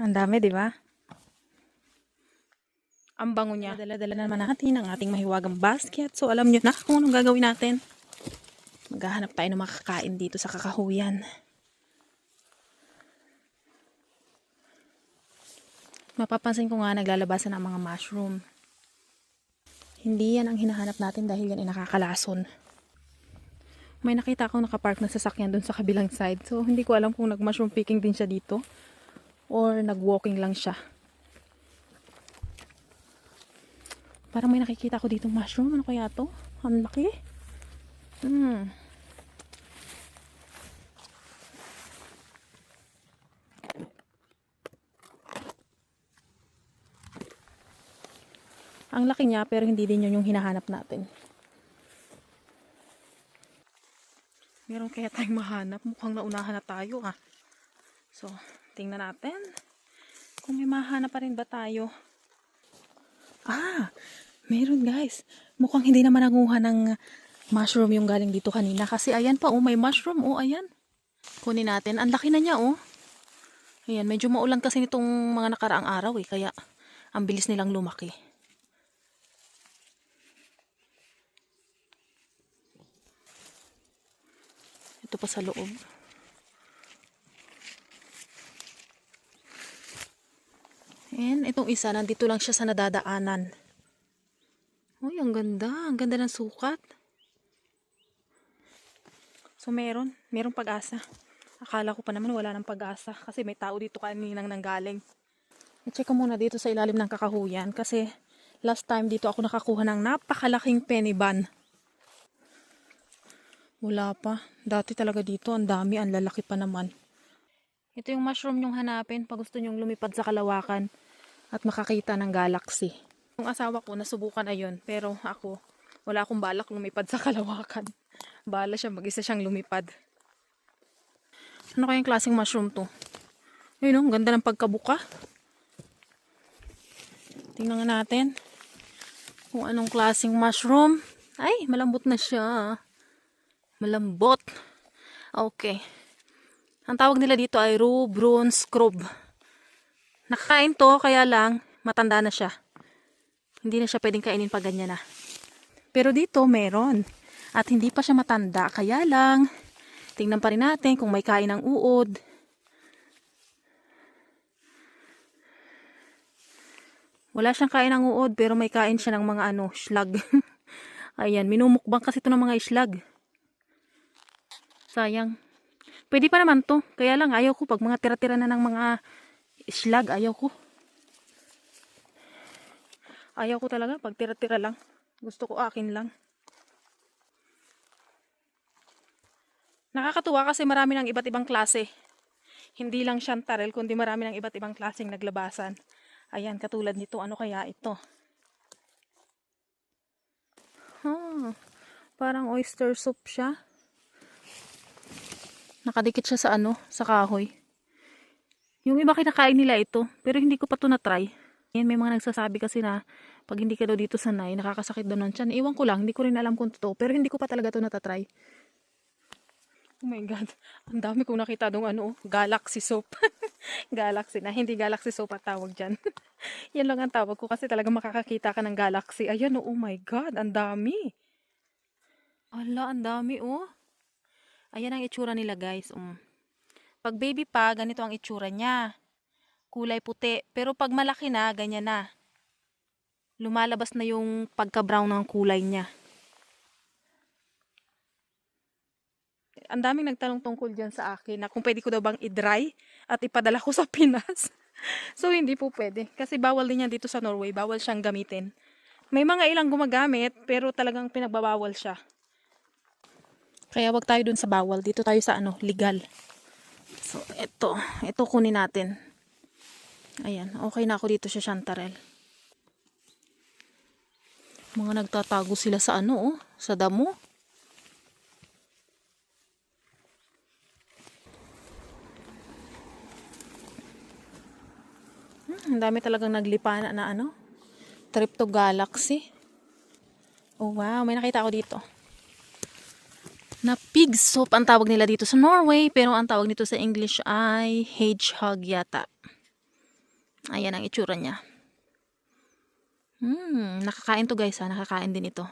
Ang dami, di ba? Ang bango niya. Dala-dala na naman natin ang ating mahiwagang basket. So, alam nyo na kung anong gagawin natin. Maghahanap tayo ng makakain dito sa kakahuyan. Mapapansin ko nga naglalabasan ang mga mushroom. Hindi yan ang hinahanap natin dahil yan ay nakakalason. May nakita akong nakapark na sasakyan dun sa kabilang side. So, hindi ko alam kung nag-mushroom picking din siya dito or nag-walking lang siya. Parang may nakikita ko dito mushroom. Ano kaya to? Ang laki. Hmm. Ang laki niya pero hindi din yun yung hinahanap natin. Meron kaya tayong mahanap. Mukhang naunahan na tayo ah. So, tingnan natin. Kung may mahanap pa rin ba tayo. Ah, meron guys. Mukhang hindi naman nanguha ng mushroom yung galing dito kanina. Kasi ayan pa, oh, may mushroom. Oh, ayan. Kunin natin. Ang laki na niya, oh. Ayan, medyo maulan kasi nitong mga nakaraang araw eh. Kaya, ang bilis nilang lumaki. Ito pa sa loob. And itong isa, nandito lang siya sa nadadaanan. Uy, ang ganda. Ang ganda ng sukat. So, meron. Merong pag-asa. Akala ko pa naman wala ng pag-asa kasi may tao dito kaninang nanggaling. I-check ko muna dito sa ilalim ng kakahuyan kasi last time dito ako nakakuha ng napakalaking penny ban. Wala pa. Dati talaga dito, ang dami, ang lalaki pa naman. Ito yung mushroom yung hanapin pag gusto nyong lumipad sa kalawakan at makakita ng galaxy. Yung asawa ko, nasubukan na yun. Pero ako, wala akong balak lumipad sa kalawakan. Bala siya, mag-isa siyang lumipad. Ano kayang klaseng mushroom to? Ayun oh, ang ganda ng pagkabuka. Tingnan nga natin kung anong klaseng mushroom. Ay, malambot na siya. Malambot. Okay. Ang tawag nila dito ay Rubron Scrub. Nakakain to, kaya lang, matanda na siya. Hindi na siya pwedeng kainin pag ganyan na. Pero dito, meron. At hindi pa siya matanda, kaya lang, tingnan pa rin natin kung may kain ng uod. Wala siyang kain ng uod, pero may kain siya ng mga ano, schlag. Ayan, minumukbang kasi ito ng mga islag. Sayang. Pwede pa naman to. Kaya lang ayaw ko pag mga tira-tira na ng mga slag, ayaw ko. Ayaw ko talaga pag tira-tira lang. Gusto ko akin lang. Nakakatuwa kasi marami ng iba't ibang klase. Hindi lang chantarel, kundi marami ng iba't ibang klaseng naglabasan. Ayan, katulad nito. Ano kaya ito? Ah, parang oyster soup siya. Nakadikit siya sa ano, sa kahoy. Yung iba kinakain nila ito, pero hindi ko pa to na-try. Yan, may mga nagsasabi kasi na pag hindi ka daw dito sanay, nakakasakit daw ng tiyan. Iwan ko lang, hindi ko rin alam kung totoo, pero hindi ko pa talaga to natatry. Oh my God, ang dami kong nakita dong ano, galaxy soap. galaxy na, hindi galaxy soap at tawag dyan. Yan lang ang tawag ko kasi talaga makakakita ka ng galaxy. Ayan, oh my God, ang dami. Ala, ang dami oh. Ayan ang itsura nila guys. Um. Pag baby pa, ganito ang itsura niya. Kulay puti. Pero pag malaki na, ganyan na. Lumalabas na yung pagka-brown ng kulay niya. Ang daming nagtanong tungkol dyan sa akin na kung pwede ko daw bang i-dry at ipadala ko sa Pinas. so, hindi po pwede. Kasi bawal din yan dito sa Norway. Bawal siyang gamitin. May mga ilang gumagamit, pero talagang pinagbabawal siya. Kaya wag tayo dun sa bawal. Dito tayo sa ano, legal. So, ito. Ito kunin natin. Ayan. Okay na ako dito sa Chantarel. Mga nagtatago sila sa ano, oh. Sa damo. Hmm, ang dami talagang naglipa na, ano. Trip Galaxy. Oh, wow. May nakita ako dito na pig soup ang tawag nila dito sa Norway, pero ang tawag nito sa English ay hedgehog yata. Ayan ang itsura niya. Hmm, nakakain to guys ha. Nakakain din ito.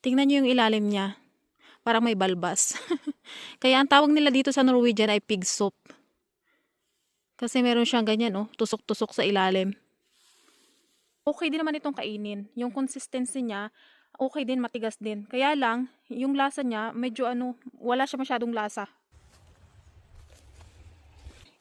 Tingnan niyo yung ilalim niya. Parang may balbas. Kaya ang tawag nila dito sa Norwegian ay pig soup. Kasi meron siyang ganyan, oh, tusok-tusok sa ilalim. Okay din naman itong kainin. Yung consistency niya, okay din, matigas din. Kaya lang, yung lasa niya, medyo ano, wala siya masyadong lasa.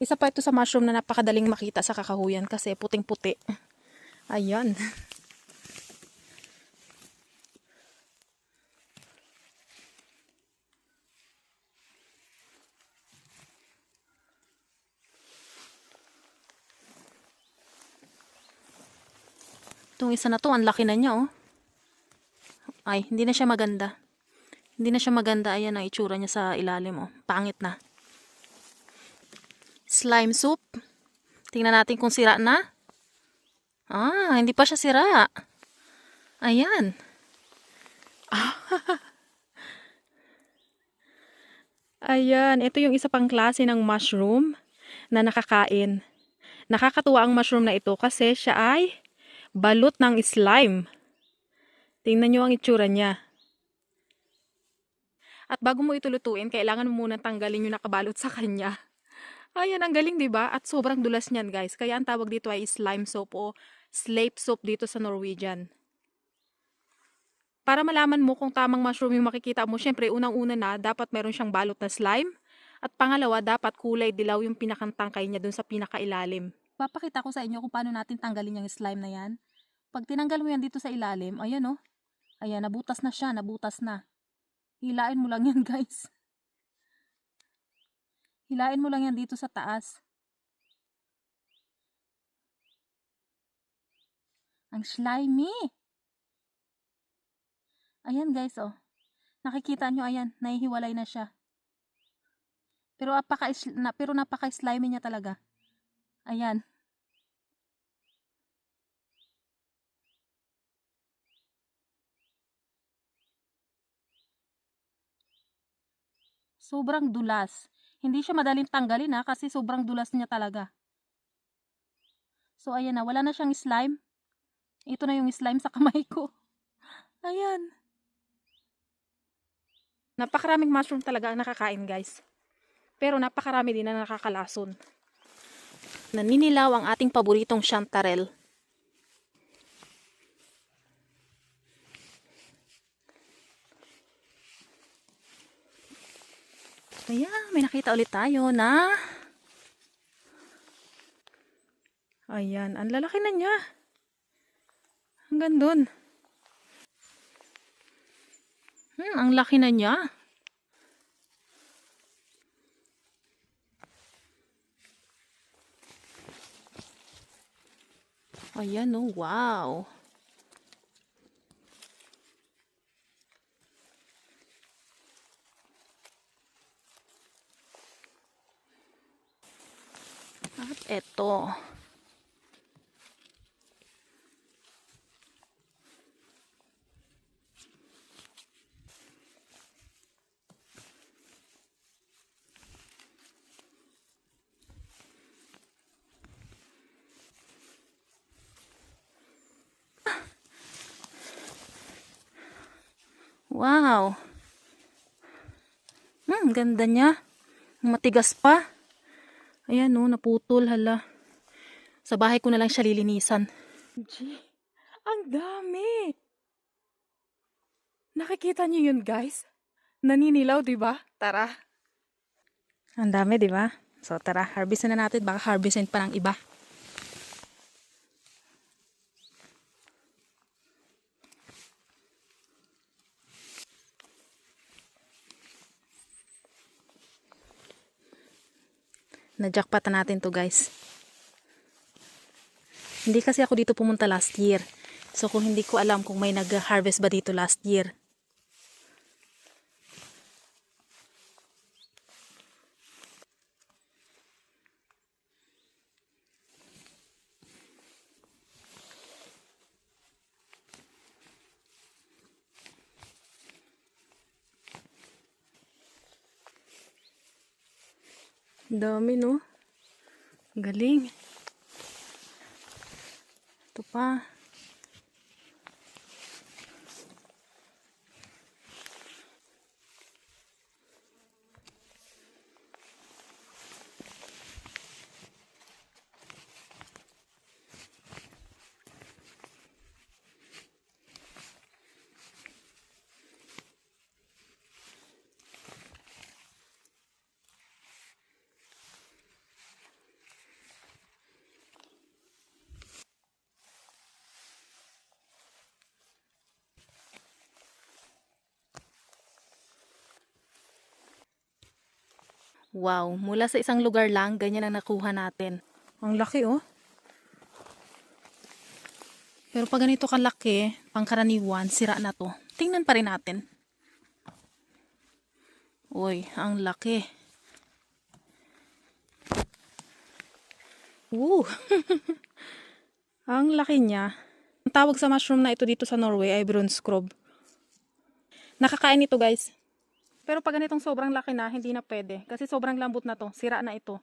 Isa pa ito sa mushroom na napakadaling makita sa kakahuyan kasi puting-puti. Ayan. Itong isa na to, ang laki na niya, oh. Ay, hindi na siya maganda. Hindi na siya maganda. Ayan ang itsura niya sa ilalim, oh. Pangit na. Slime soup. Tingnan natin kung sira na. Ah, hindi pa siya sira. Ayan. Ayan, ito yung isa pang klase ng mushroom na nakakain. Nakakatuwa ang mushroom na ito kasi siya ay balot ng slime. Tingnan nyo ang itsura niya. At bago mo ito kailangan mo muna tanggalin yung nakabalot sa kanya. Ayan, ang galing, di ba? At sobrang dulas niyan, guys. Kaya ang tawag dito ay slime soap o slape soap dito sa Norwegian. Para malaman mo kung tamang mushroom yung makikita mo, syempre, unang-una na, dapat meron siyang balot na slime. At pangalawa, dapat kulay dilaw yung pinakantangkay niya dun sa pinakailalim. Papakita ko sa inyo kung paano natin tanggalin yung slime na yan. Pag tinanggal mo yan dito sa ilalim, ayan oh. Ayan, nabutas na siya, nabutas na. Hilain mo lang yan, guys. Hilain mo lang yan dito sa taas. Ang slimy. Ayan, guys, oh. Nakikita nyo, ayan, nahihiwalay na siya. Pero napaka na, pero napaka-slimy niya talaga. Ayan. Sobrang dulas. Hindi siya madaling tanggalin ha kasi sobrang dulas niya talaga. So ayan na, wala na siyang slime. Ito na yung slime sa kamay ko. Ayan. Napakaraming mushroom talaga ang nakakain guys. Pero napakarami din na nakakalason. Naninilaw ang ating paboritong chantarelle. Ayan, may nakita ulit tayo na Ayan, ang lalaki na niya. Hanggang dun. Hmm, ang laki na niya. Ayan, oh, wow. Eto. Wow. Hmm, ganda niya. Matigas pa. Ayan no, naputol hala. Sa bahay ko na lang siya lilinisan. Gee, ang dami. Nakikita niyo yun, guys? Naninilaw, di ba? Tara. Ang dami, di ba? So, tara, harvestin na natin. Baka harvestin pa ng iba. Na-jackpot natin to guys. Hindi kasi ako dito pumunta last year. So kung hindi ko alam kung may nag-harvest ba dito last year. dami no? Galing. Ito pa. Wow, mula sa isang lugar lang, ganyan ang nakuha natin. Ang laki oh. Pero pag ganito kalaki, pangkaraniwan, sira na to. Tingnan pa rin natin. Uy, ang laki. Woo! ang laki niya. Ang tawag sa mushroom na ito dito sa Norway ay Brunskrog. Nakakain ito guys. Pero pag ganitong sobrang laki na, hindi na pwede. Kasi sobrang lambot na to. Sira na ito.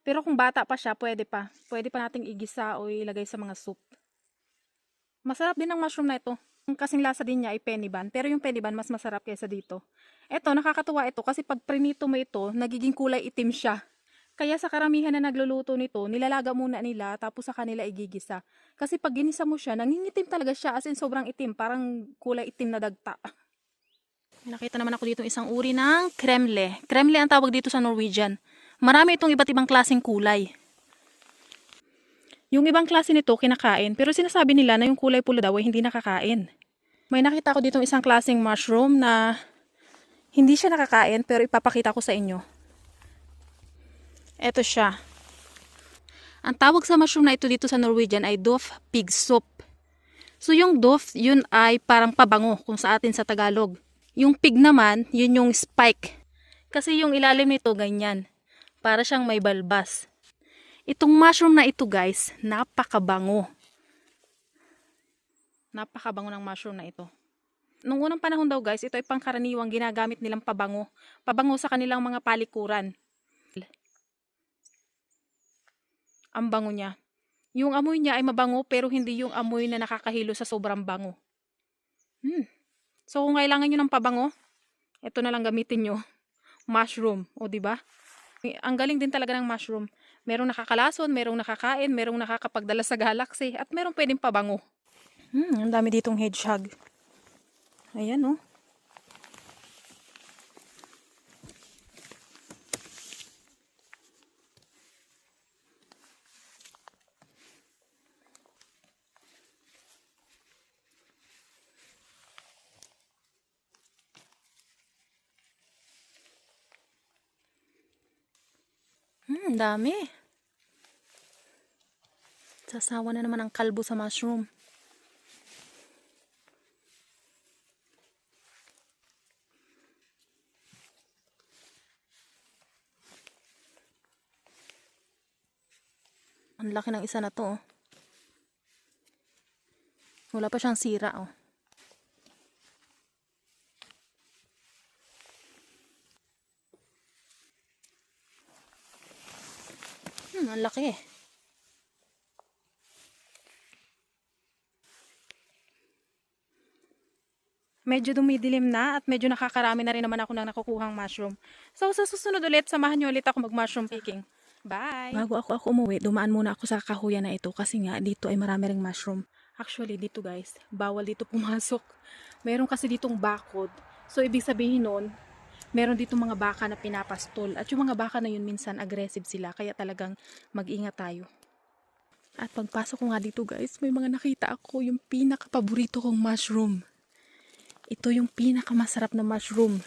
Pero kung bata pa siya, pwede pa. Pwede pa nating igisa o ilagay sa mga soup. Masarap din ang mushroom na ito. Ang kasing lasa din niya ay peniban. Pero yung peniban mas masarap kaysa dito. Ito, nakakatuwa ito kasi pag prinito mo ito, nagiging kulay itim siya. Kaya sa karamihan na nagluluto nito, nilalaga muna nila tapos sa kanila igigisa. Kasi pag ginisa mo siya, nangingitim talaga siya as in sobrang itim. Parang kulay itim na dagta. May Nakita naman ako dito isang uri ng kremle. Kremle ang tawag dito sa Norwegian. Marami itong iba't ibang klaseng kulay. Yung ibang klase nito kinakain, pero sinasabi nila na yung kulay pula daw ay hindi nakakain. May nakita ko dito isang klaseng mushroom na hindi siya nakakain, pero ipapakita ko sa inyo. Ito siya. Ang tawag sa mushroom na ito dito sa Norwegian ay doof pig soup. So yung doof, yun ay parang pabango kung sa atin sa Tagalog. Yung pig naman, yun yung spike. Kasi yung ilalim nito ganyan. Para siyang may balbas. Itong mushroom na ito guys, napakabango. Napakabango ng mushroom na ito. Nung unang panahon daw guys, ito ay pangkaraniwang ginagamit nilang pabango. Pabango sa kanilang mga palikuran. Ang bango niya. Yung amoy niya ay mabango pero hindi yung amoy na nakakahilo sa sobrang bango. So kung kailangan nyo ng pabango, ito na lang gamitin nyo. Mushroom, o di ba? Ang galing din talaga ng mushroom. Merong nakakalason, merong nakakain, merong nakakapagdala sa galaxy, at merong pwedeng pabango. Hmm, ang dami ditong hedgehog. Ayan, oh. Ang dami. Sasawa na naman ang kalbo sa mushroom. Ang laki ng isa na to. oh. Wala pa siyang sira, oh. Ang laki. Medyo dumidilim na at medyo nakakarami na rin naman ako ng nakukuhang mushroom. So sa susunod ulit, samahan niyo ulit ako mag-mushroom picking. Bye! Bago ako ako umuwi, dumaan muna ako sa kahuyan na ito kasi nga dito ay marami ring mushroom. Actually, dito guys, bawal dito pumasok. Meron kasi ditong bakod. So ibig sabihin nun, meron dito mga baka na pinapastol. At yung mga baka na yun minsan aggressive sila. Kaya talagang mag-ingat tayo. At pagpasok ko nga dito guys, may mga nakita ako yung pinaka-paborito kong mushroom. Ito yung pinaka-masarap na mushroom.